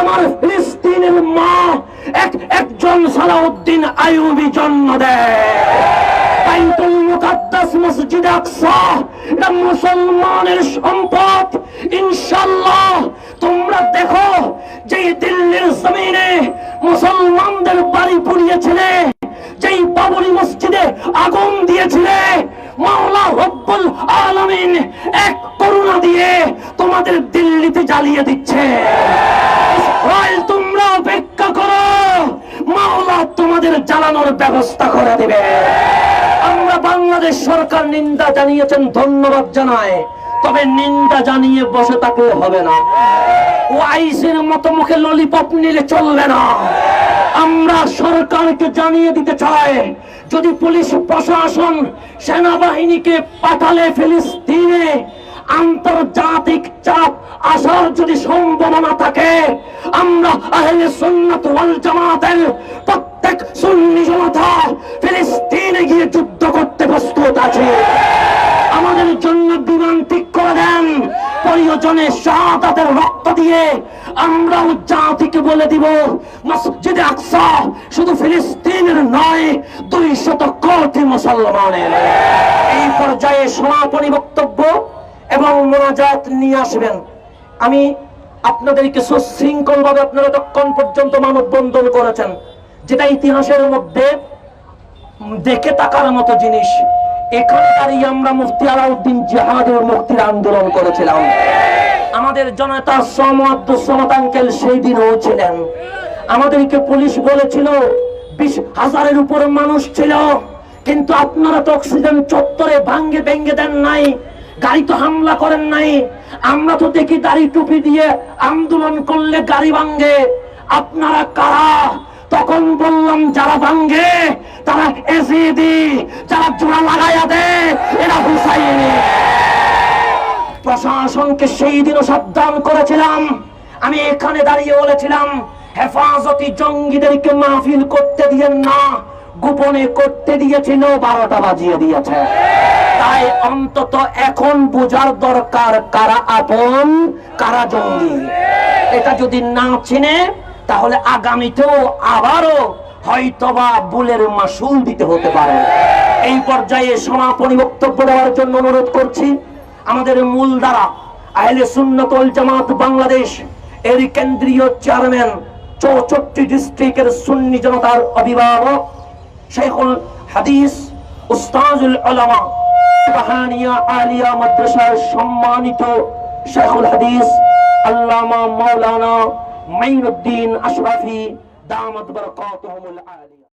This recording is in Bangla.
আমার ফিলিস্তিনের মা এক একজন সালাউদ্দিন আইয়ুবি জন্ম দেয় মুসলমানের সম্পদ। ইনশাআল্লাহ, তোমরা দেখো যে দিল্লির জমিনে মুসলমানদের বাড়ি পুড়িয়েছিলে, যেই বাবরি মসজিদে আগুন দিয়েছিলে তোমাদের দিল্লিতে জ্বালিয়ে দিচ্ছে। তোমরা অপেক্ষা করো। মাওলা তোমাদের জ্বালানোর ব্যবস্থা করে দেবে। আমরা বাংলাদেশ সরকার নিন্দা জানিয়েছেন, ধন্যবাদ জানায়। তবে নিন্দা জানিয়ে বসে থাকলে হবে না। ও আইসের মতো মুখে ললিপপ নিলে চলবে না। আমরা সরকারকে জানিয়ে দিতে চাই, যদি পুলিশ প্রশাসন, সেনাবাহিনীকে পাঠালে ফিলিস্তিনে আন্তর্জাতিক আসার যদি সম্ভাবনা থাকে, আমরা আহলে সুন্নাত ওয়াল জামাতের প্রত্যেক সুন্নি জনতা ফিলিস্তিনে গিয়ে যুদ্ধ করতে প্রস্তুত আছে। আমাদের জন্য বিমান ঠিক করে দেন। শাহাদাতের রক্ত দিয়ে আমরাও জাতিকে বলে দিব, মসজিদে আকসা শুধু ফিলিস্তিনের নয়, দুই শত কোটি মুসলমানের। এই পর্যায়ে সমাপনী বক্তব্য এবং মোনাজাত নিয়ে আসবেন। আমি আপনাদেরকে সুশৃঙ্খল ভাবে আপনারা তখন পর্যন্ত মানববন্ধন করেছেন। যেটা ইতিহাসের মধ্যে দেখে তাকার মতো জিনিস। এখানে দাঁড়িয়ে আমরা মুফতি আলাউদ্দিন জাহাদের মুক্তির আন্দোলন করেছিলাম। আমাদের জনতা সমতাঙ্কেল সেই দিনও ছিলেন। আমাদেরকে পুলিশ বলেছিল, বিশ হাজারের উপরে মানুষ ছিল, কিন্তু আপনারা তো অক্সিজেন চত্বরে ভাঙ্গে ভেঙ্গে দেন নাই। গাড়ি তো হামলা করেন নাই। আমরা তো দেখি দাড়ি টুপি দিয়ে আন্দোলন করলে গাড়ি ভাঙ্গে আপনারা কারা? তখন বললাম, যারা ভাঙ্গে তারা এসিডি যারা জোড়া লাগাইয়া দে এরা হুসাইনি। প্রশাসনকে সেই দিনও সাবধান করেছিলাম। আমি এখানে দাঁড়িয়ে বলেছিলাম, হেফাজতি জঙ্গিদেরকে মাহফিল করতে দিয়েন না। গোপনে করতে দিয়েছিল বারোটা বাজিয়ে দিয়েছে। তাই অন্তত এখন বোঝার দরকার কারা আপন, কারা জঙ্গি। এটা যদি না চিনে, তাহলে আগামীতেও আবারও হয়তোবা বুলের মাসুল দিতে হতে পারে। এই পর্যায়ে সমাপনী বক্তব্য দেওয়ার জন্য অনুরোধ করছি, আমাদের মূল দ্বারা আহলে সুন্নতল জামাত বাংলাদেশ, এর কেন্দ্রীয় চেয়ারম্যান, চৌষট্টি ডিস্ট্রিক্টের সুন্নি জনতার অভিভাবক শেখুল হাদিস উস্তাজুল আলামা বাহানিয়া আলিয়া মাদ্রাসার সম্মানিত শেখুল হাদিস আল্লামা মাওলানা মাইনুদ্দিন আশরাফি দামত বরকাতুহুমুল আলিয়া।